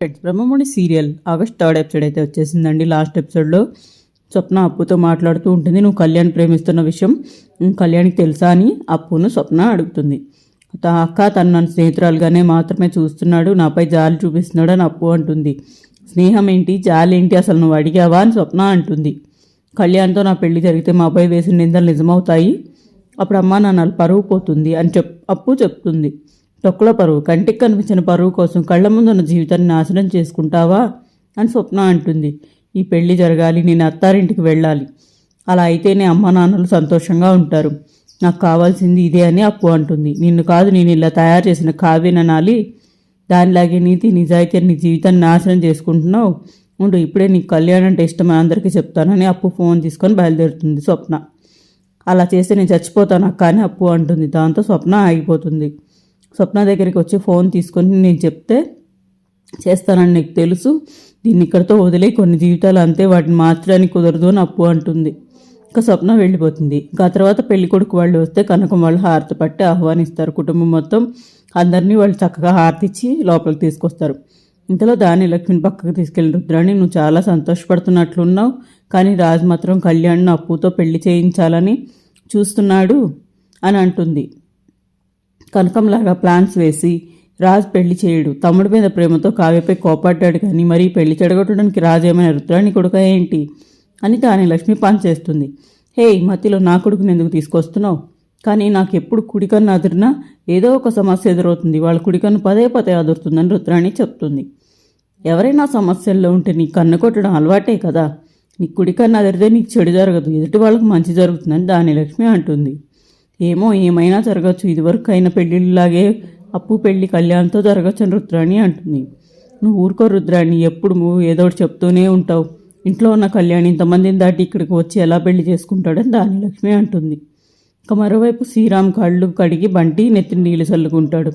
Friends Brahmamuni serial August third episode అయితే వచ్చేసిందండి. Last ఎపిసోడ్లో స్వప్న అప్పుతో మాట్లాడుతూ ఉంటుంది. నువ్వు కళ్యాణ్ ప్రేమిస్తున్న విషయం కళ్యాణ్కి తెలుసా? అని అప్పును స్వప్న అడుగుతుంది. తా అక్క తను నన్ను స్నేహితురాలుగానే మాత్రమే చూస్తున్నాడు. నాపై జాలి చూపిస్తున్నాడు అని అప్పు అంటుంది. స్నేహం ఏంటి? జాలి ఏంటి? అసలు నువ్వు అడిగావా? అని స్వప్న అంటుంది. కళ్యాణ్తో నా పెళ్ళి జరిగితే మా అబ్బాయి వేసిన నిందలు నిజమవుతాయి? అప్పుడు అమ్మ నాన్నలు పరువు పోతుంది అని చెప్ అప్పు చెప్తుంది. తొక్కుల పరువు కంటికి కనిపించిన పరువు కోసం కళ్ళ ముందున్న జీవితాన్ని నాశనం చేసుకుంటావా అని స్వప్న అంటుంది. ఈ పెళ్ళి జరగాలి నేను అత్తారింటికి వెళ్ళాలి. అలా అయితేనే అమ్మ నాన్నలు సంతోషంగా ఉంటారు. నాకు కావాల్సింది ఇదే అని అప్పు అంటుంది. నిన్ను కాదు నేను ఇలా తయారు చేసిన కావ్యననాలి దానిలాగే నీతి నిజాయితీ నీ జీవితాన్ని నాశనం చేసుకుంటున్నావు. ఉండు ఇప్పుడే నీకు కళ్యాణం అంటే ఇష్టమని అందరికీ చెప్తానని అప్పు ఫోన్ తీసుకొని బయలుదేరుతుంది స్వప్న. అలా చేస్తే నేను చచ్చిపోతాను అక్క అని అప్పు అంటుంది. దాంతో స్వప్న ఆగిపోతుంది. స్వప్న దగ్గరికి వచ్చి ఫోన్ తీసుకొని నేను చెప్తే చేస్తానని నీకు తెలుసు. దీన్ని ఇక్కడితో వదిలే కొన్ని జీవితాలు అంతే. వాటిని మార్చడానికి కుదరదు అని అప్పు అంటుంది. ఇంకా స్వప్న వెళ్ళిపోతుంది. ఇంకా ఆ తర్వాత పెళ్ళి కొడుకు వాళ్ళు వస్తే కనకం వాళ్ళు హారతి పట్టి ఆహ్వానిస్తారు. కుటుంబం మొత్తం అందరినీ వాళ్ళు చక్కగా హారతిచ్చి లోపలికి తీసుకొస్తారు. ఇంతలో దాని లక్ష్మిని పక్కకు తీసుకెళ్ళిన రుద్రాణి నువ్వు చాలా సంతోషపడుతున్నట్లున్నావు. కానీ రాజు మాత్రం కళ్యాణ్ను అప్పుతో పెళ్ళి చేయించాలని చూస్తున్నాడు అని అంటుంది. కనకంలాగా ప్లాన్స్ వేసి రాజ్ పెళ్ళి చేయడు. తమ్ముడి మీద ప్రేమతో కావ్యపై కోపాడ్డాడు కానీ మరీ పెళ్ళి చెడగొట్టడానికి రాజు ఏమైనా రుద్రాణి కొడుక ఏంటి? అని తానే లక్ష్మి పని చేస్తుంది. హే మతిలో మధ్యలో నా కొడుకుని ఎందుకు తీసుకొస్తున్నావు? కానీ నాకు ఎప్పుడు కుడికన్ను అదిరినా ఏదో ఒక సమస్య ఎదురవుతుంది. వాళ్ళ కుడికన్ను పదే పదే అదురుతుందని రుద్రాణి చెప్తుంది. ఎవరైనా సమస్యల్లో ఉంటే నీ కన్ను కొట్టడం అలవాటే కదా. నీ కుడికన్ను అదిరితే నీకు చెడు జరగదు. ఎదుటి వాళ్ళకి మంచి జరుగుతుందని దాని లక్ష్మి అంటుంది. ఏమో ఏమైనా జరగచ్చు. ఇదివరకు అయిన పెళ్ళిళ్ళలాగే అప్పు పెళ్ళి కళ్యాణ్తో జరగచ్చు అని రుద్రాణి అంటుంది. నువ్వు ఊరుకో రుద్రాణి ఎప్పుడు నువ్వు ఏదో ఒకటి చెప్తూనే ఉంటావు. ఇంట్లో ఉన్న కళ్యాణి ఇంతమందిని దాటి ఇక్కడికి వచ్చి ఎలా పెళ్ళి చేసుకుంటాడని దాని లక్ష్మి అంటుంది. ఇక మరోవైపు శ్రీరామ్ కళ్ళు కడిగి బంటి నెత్తిని నీళ్ళు చల్లుకుంటాడు.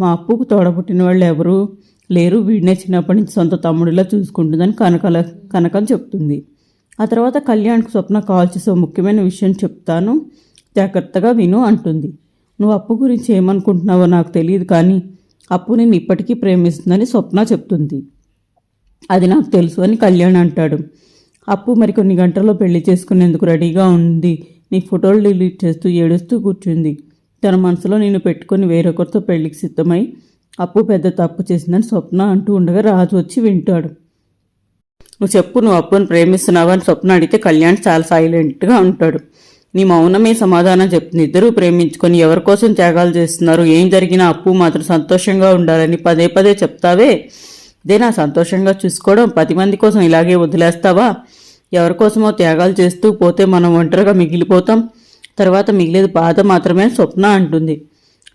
మా అప్పుకు తోడపుట్టిన వాళ్ళు ఎవరు లేరు. వీడినే చిన్నప్పటి నుంచి సొంత తమ్ముడిలా చూసుకుంటుందని కనకల కనకం చెప్తుంది. ఆ తర్వాత కళ్యాణ్కు స్వప్న కాల్ చేసే ముఖ్యమైన విషయం చెప్తాను. జాగ్రత్తగా విను అంటుంది. నువ్వు అప్పు గురించి ఏమనుకుంటున్నావో నాకు తెలియదు కానీ అప్పు నేను ఇప్పటికీ ప్రేమిస్తుందని స్వప్న చెప్తుంది. అది నాకు తెలుసు అని కళ్యాణ్ అంటాడు. అప్పు మరికొన్ని గంటల్లో పెళ్ళి చేసుకునేందుకు రెడీగా ఉంది. నీ ఫోటోలు డిలీట్ చేస్తూ ఏడుస్తూ కూర్చుంది. తన మనసులో నేను పెట్టుకొని వేరొకరితో పెళ్ళికి సిద్ధమై అప్పు పెద్ద తప్పు చేసిందని స్వప్న అంటూ ఉండగా రాజు వచ్చి వింటాడు. నువ్వు చెప్పు నువ్వు అప్పుని ప్రేమిస్తున్నావు? అని స్వప్న అడిగితే కళ్యాణ్ చాలా సైలెంట్గా ఉంటాడు. నీ మౌనమే సమాధానం చెప్తుంది. ఇద్దరూ ప్రేమించుకొని ఎవరి కోసం త్యాగాలు చేస్తున్నారు? ఏం జరిగినా అప్పు మాత్రం సంతోషంగా ఉండాలని పదే పదే చెప్తావే? ఇదే నా సంతోషంగా చూసుకోవడం. పది మంది కోసం ఇలాగే వదిలేస్తావా? ఎవరి కోసమో త్యాగాలు చేస్తూ పోతే మనం ఒంటరిగా మిగిలిపోతాం. తర్వాత మిగిలేదు బాధ మాత్రమే స్వప్న అంటుంది.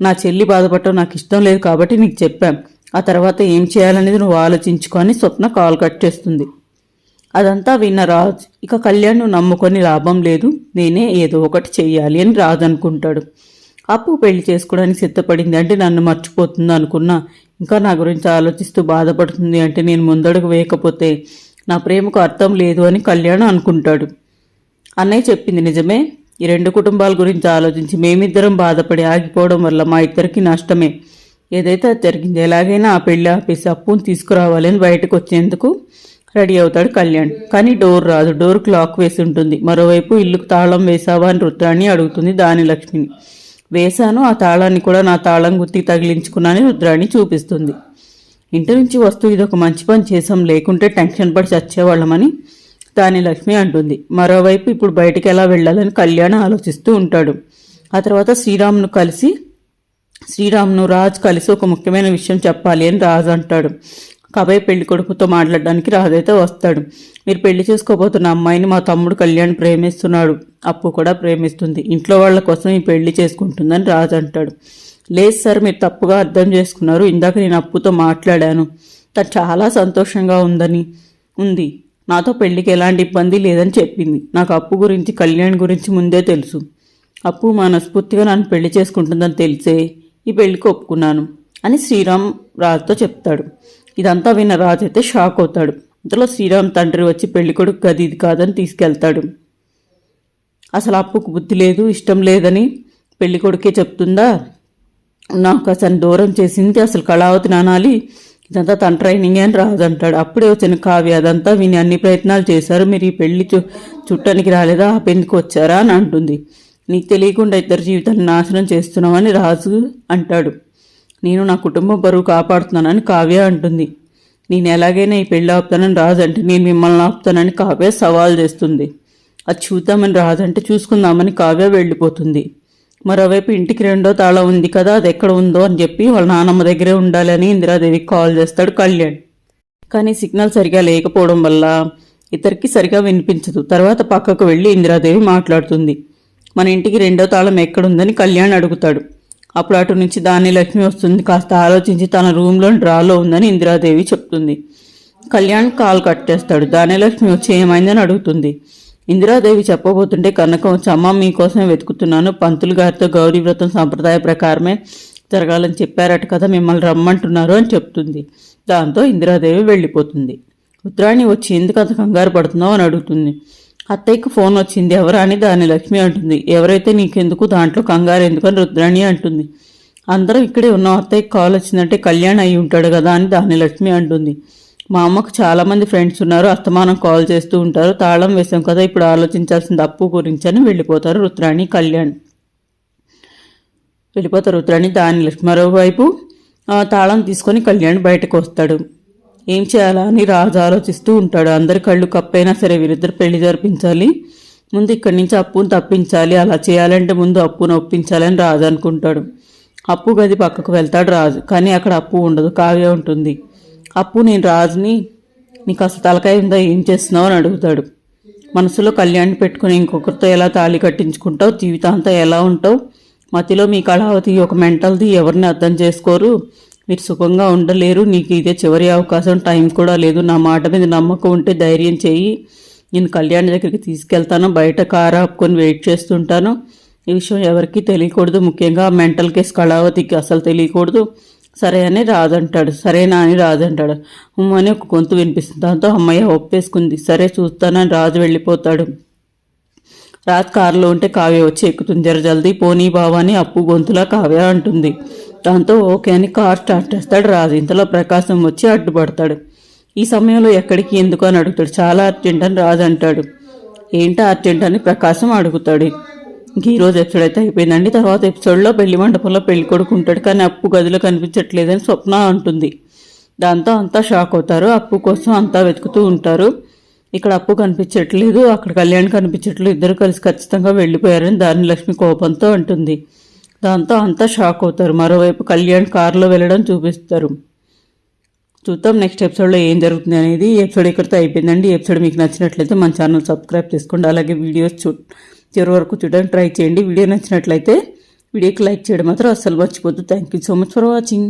నా చెల్లి బాధపడటం నాకు ఇష్టం లేదు కాబట్టి నీకు చెప్పాం. ఆ తర్వాత ఏం చేయాలనేది నువ్వు ఆలోచించుకొని స్వప్న కాల్ కట్ చేస్తుంది. అదంతా విన్న రాజ్ ఇక కళ్యాణ్ నమ్ముకొని లాభం లేదు నేనే ఏదో ఒకటి చేయాలి అని రాజ్ అనుకుంటాడు. అప్పు పెళ్ళి చేసుకోవడానికి సిద్ధపడింది అంటే నన్ను మర్చిపోతుంది అనుకున్నా ఇంకా నా గురించి ఆలోచిస్తూ బాధపడుతుంది అంటే నేను ముందడుగు వేయకపోతే నా ప్రేమకు అర్థం లేదు అని కళ్యాణ్ అనుకుంటాడు. అన్నయ్య చెప్పింది నిజమే. ఈ రెండు కుటుంబాల గురించి ఆలోచించి మేమిద్దరం బాధపడి ఆగిపోవడం వల్ల మా ఇద్దరికి నష్టమే. ఏదైతే అది జరిగింది ఎలాగైనా ఆ పెళ్ళి ఆపేసి అప్పును తీసుకురావాలని బయటకు వచ్చేందుకు రెడీ అవుతాడు కళ్యాణ్. కానీ డోర్ రాదు. డోర్ క్లాక్ వేసి ఉంటుంది. మరోవైపు ఇల్లుకు తాళం వేసావా అని రుద్రాణి అడుగుతుంది దాని లక్ష్మిని వేశాను. ఆ తాళాన్ని కూడా నా తాళం గుత్తికి తగిలించుకున్నానని రుద్రాణి చూపిస్తుంది. ఇంటి నుంచి వస్తూ ఇది ఒక మంచి పని చేసాం లేకుంటే టెన్షన్ పడి చచ్చేవాళ్ళమని దాని లక్ష్మి అంటుంది. మరోవైపు ఇప్పుడు బయటికి ఎలా వెళ్ళాలని కళ్యాణ్ ఆలోచిస్తూ ఉంటాడు. ఆ తర్వాత శ్రీరామ్ను కలిసి శ్రీరామ్ను రాజ్ కలిసి ఒక ముఖ్యమైన విషయం చెప్పాలి అని రాజు అంటాడు. కబాయ్ పెళ్ళి కొడుకుతో మాట్లాడడానికి రాజైతే వస్తాడు. మీరు పెళ్ళి చేసుకోబోతున్న అమ్మాయిని మా తమ్ముడు కళ్యాణ్ ప్రేమిస్తున్నాడు. అప్పు కూడా ప్రేమిస్తుంది. ఇంట్లో వాళ్ళ కోసం ఈ పెళ్ళి చేసుకుంటుందని రాజు అంటాడు. లేదు సార్ మీరు తప్పుగా అర్థం చేసుకున్నారు. ఇందాక నేను అప్పుతో మాట్లాడాను. తను చాలా సంతోషంగా ఉందని ఉంది. నాతో పెళ్ళికి ఎలాంటి ఇబ్బంది లేదని చెప్పింది. నాకు అప్పు గురించి కళ్యాణ్ గురించి ముందే తెలుసు. అప్పు మనస్ఫూర్తిగా నన్ను పెళ్ళి చేసుకుంటుందని తెలిసే ఈ పెళ్ళికి ఒప్పుకున్నాను అని శ్రీరామ్ రాజుతో చెప్తాడు. ఇదంతా విన్న రాజు అయితే షాక్ అవుతాడు. ఇంతలో శ్రీరామ్ తండ్రి వచ్చి పెళ్ళి కొడుకు గది ఇది కాదని తీసుకెళ్తాడు. అసలు అప్పుకు బుద్ధి లేదు ఇష్టం లేదని పెళ్ళి కొడుకే చెప్తుందా? నాకు అసలు దూరం చేసింది అసలు కళావతి నానాలి. ఇదంతా తన ట్రైనింగ్ అని రాజు అంటాడు. అప్పుడే వచ్చిన కావ్య అదంతా విని అన్ని ప్రయత్నాలు చేశారు. మీరు ఈ పెళ్ళి చు చుట్టానికి రాలేదా? ఆ పెళ్ళికి వచ్చారా? అని అంటుంది. నీకు తెలియకుండా ఇద్దరు జీవితాన్ని నాశనం చేస్తున్నామని రాజు అంటాడు. నేను నా కుటుంబ బరువు కాపాడుతున్నానని కావ్య అంటుంది. నేను ఎలాగైనా ఈ పెళ్ళి ఆపుతానని రాజంటే నేను మిమ్మల్ని ఆపుతానని కావ్య సవాల్ చేస్తుంది. అది చూద్దామని రాజంటే చూసుకుందామని కావ్య వెళ్ళిపోతుంది. మరోవైపు ఇంటికి రెండో తాళం ఉంది కదా అది ఎక్కడ ఉందో అని చెప్పి వాళ్ళ నాన్నమ్మ దగ్గరే ఉండాలని ఇందిరాదేవికి కాల్ చేస్తాడు కళ్యాణ్. కానీ సిగ్నల్ సరిగా లేకపోవడం వల్ల ఇద్దరికి సరిగా వినిపించదు. తర్వాత పక్కకు వెళ్ళి ఇందిరాదేవి మాట్లాడుతుంది. మన ఇంటికి రెండో తాళం ఎక్కడుందని కళ్యాణ్ అడుగుతాడు. అప్పుడు అటు నుంచి దాని లక్ష్మి వస్తుంది. కాస్త ఆలోచించి తన రూమ్లో డ్రాలో ఉందని ఇందిరాదేవి చెప్తుంది. కళ్యాణ్ కాల్ కట్ చేస్తాడు. దానిలక్ష్మి వచ్చి ఏమైందని అడుగుతుంది. ఇందిరాదేవి చెప్పబోతుంటే కనకం వచ్చి అమ్మ మీకోసమే వెతుకుతున్నాను. పంతులు గారితో గౌరీ వ్రతం సాంప్రదాయ ప్రకారమే జరగాలని చెప్పారట కదా మిమ్మల్ని రమ్మంటున్నారు అని చెప్తుంది. దాంతో ఇందిరాదేవి వెళ్ళిపోతుంది. ఉత్తరాణి వచ్చి ఎందుకు అంత కంగారు పడుతున్నావు? అని అడుగుతుంది. అత్తయ్యకు ఫోన్ వచ్చింది. ఎవరా అని దాని లక్ష్మి అంటుంది. ఎవరైతే నీకెందుకు దాంట్లో కంగారు ఎందుకని రుద్రాణి అంటుంది. అందరం ఇక్కడే ఉన్నాం. అత్తయ్యకి కాల్ వచ్చిందంటే కళ్యాణ్ అయి ఉంటాడు కదా అని దాని లక్ష్మి అంటుంది. మా అమ్మకు చాలామంది ఫ్రెండ్స్ ఉన్నారు. అస్తమానం కాల్ చేస్తూ ఉంటారు. తాళం వేసాం కదా ఇప్పుడు ఆలోచించాల్సింది అప్పు గురించి అని వెళ్ళిపోతారు రుద్రాణి కళ్యాణ్. వెళ్ళిపోతారు రుద్రాణి దాని లక్ష్మి. మరోవైపు ఆ తాళం తీసుకొని కళ్యాణ్ బయటకు వస్తాడు. ఏం చేయాలా అని రాజు ఆలోచిస్తూ ఉంటాడు. అందరి కళ్ళు కప్పైనా సరే వీరిద్దరు పెళ్ళి జరిపించాలి. ముందు ఇక్కడి నుంచి అప్పును తప్పించాలి. అలా చేయాలంటే ముందు అప్పును ఒప్పించాలని రాజు అనుకుంటాడు. అప్పు గది పక్కకు వెళ్తాడు రాజు. కానీ అక్కడ అప్పు ఉండదు. కావ్య ఉంటుంది. అప్పు నేను రాజుని నీకు అసలు తలకాయ ఉందా? ఏం చేస్తున్నావు? అని అడుగుతాడు. మనసులో కళ్యాణి పెట్టుకుని ఇంకొకరితో ఎలా తాళి కట్టించుకుంటావు? జీవితాంతా ఎలా ఉంటావు? మతిలో మీ కళావతి ఒక మెంటల్ది ఎవరిని అర్థం చేసుకోరు? మీరు సుఖంగా ఉండలేరు నీకు ఇదే చివరి అవకాశం టైం కూడా లేదు. నా మాట మీద నమ్మకం ఉంటే ధైర్యం చేయి. నేను కళ్యాణ్ దగ్గరికి తీసుకెళ్తాను బయట కారు ఆపుకొని వెయిట్ చేస్తుంటాను. ఈ విషయం ఎవరికీ తెలియకూడదు. ముఖ్యంగా మెంటల్ కేసు కళావతికి అసలు తెలియకూడదు. సరే అని రాదంటాడు. సరేనా అని రాదంటాడు. అని ఒక గొంతు వినిపిస్తుంది. దాంతో అమ్మయ్య ఒప్పేసుకుంది. సరే చూస్తానని రాజు వెళ్ళిపోతాడు. రాజ్ కారులో ఉంటే కావ్య వచ్చి ఎక్కుతుంది. జర జల్దీ పోనీ బావాని అప్పు గొంతులా కావ్య అంటుంది. దాంతో ఓకే అని కార్ స్టార్ట్ చేస్తాడు. రాజు ఇంతలో ప్రకాశం వచ్చి అడ్డుపడతాడు. ఈ సమయంలో ఎక్కడికి ఎందుకు అని అడుగుతాడు. చాలా అర్జెంట్ అని రాజు అంటాడు. ఏంటో అర్జెంట్ అని ప్రకాశం అడుగుతాడు. ఇంక ఈరోజు ఎపిసోడ్ అయితే అయిపోయిందండి. తర్వాత ఎపిసోడ్లో పెళ్ళి మండపంలో పెళ్ళి కొడుకు ఉంటాడు. కానీ అప్పు గదిలో కనిపించట్లేదని స్వప్న అంటుంది. దాంతో అంతా షాక్ అవుతారు. అప్పు కోసం అంతా వెతుకుతూ ఉంటారు. ఇక్కడ అప్పు కనిపించట్లేదు అక్కడ కళ్యాణ్ కనిపించట్లేదు ఇద్దరు కలిసి ఖచ్చితంగా వెళ్ళిపోయారని దాని లక్ష్మి కోపంతో అంటుంది. దాంతో అంతా షాక్ అవుతారు. మరోవైపు కళ్యాణ్ కారులో వెళ్ళడం చూపిస్తారు. చూద్దాం నెక్స్ట్ ఎపిసోడ్లో ఏం జరుగుతుంది అనేది. ఎపిసోడ్ ఇక్కడితో అయిపోయిందండి. ఎపిసోడ్ మీకు నచ్చినట్లయితే మన ఛానల్ సబ్స్క్రైబ్ చేసుకోండి. అలాగే వీడియోస్ చూ చివరి వరకు చూడడానికి ట్రై చేయండి. వీడియో నచ్చినట్లయితే వీడియోకి లైక్ చేయడం మాత్రం అస్సలు మర్చిపోద్దు. Thank you so much for watching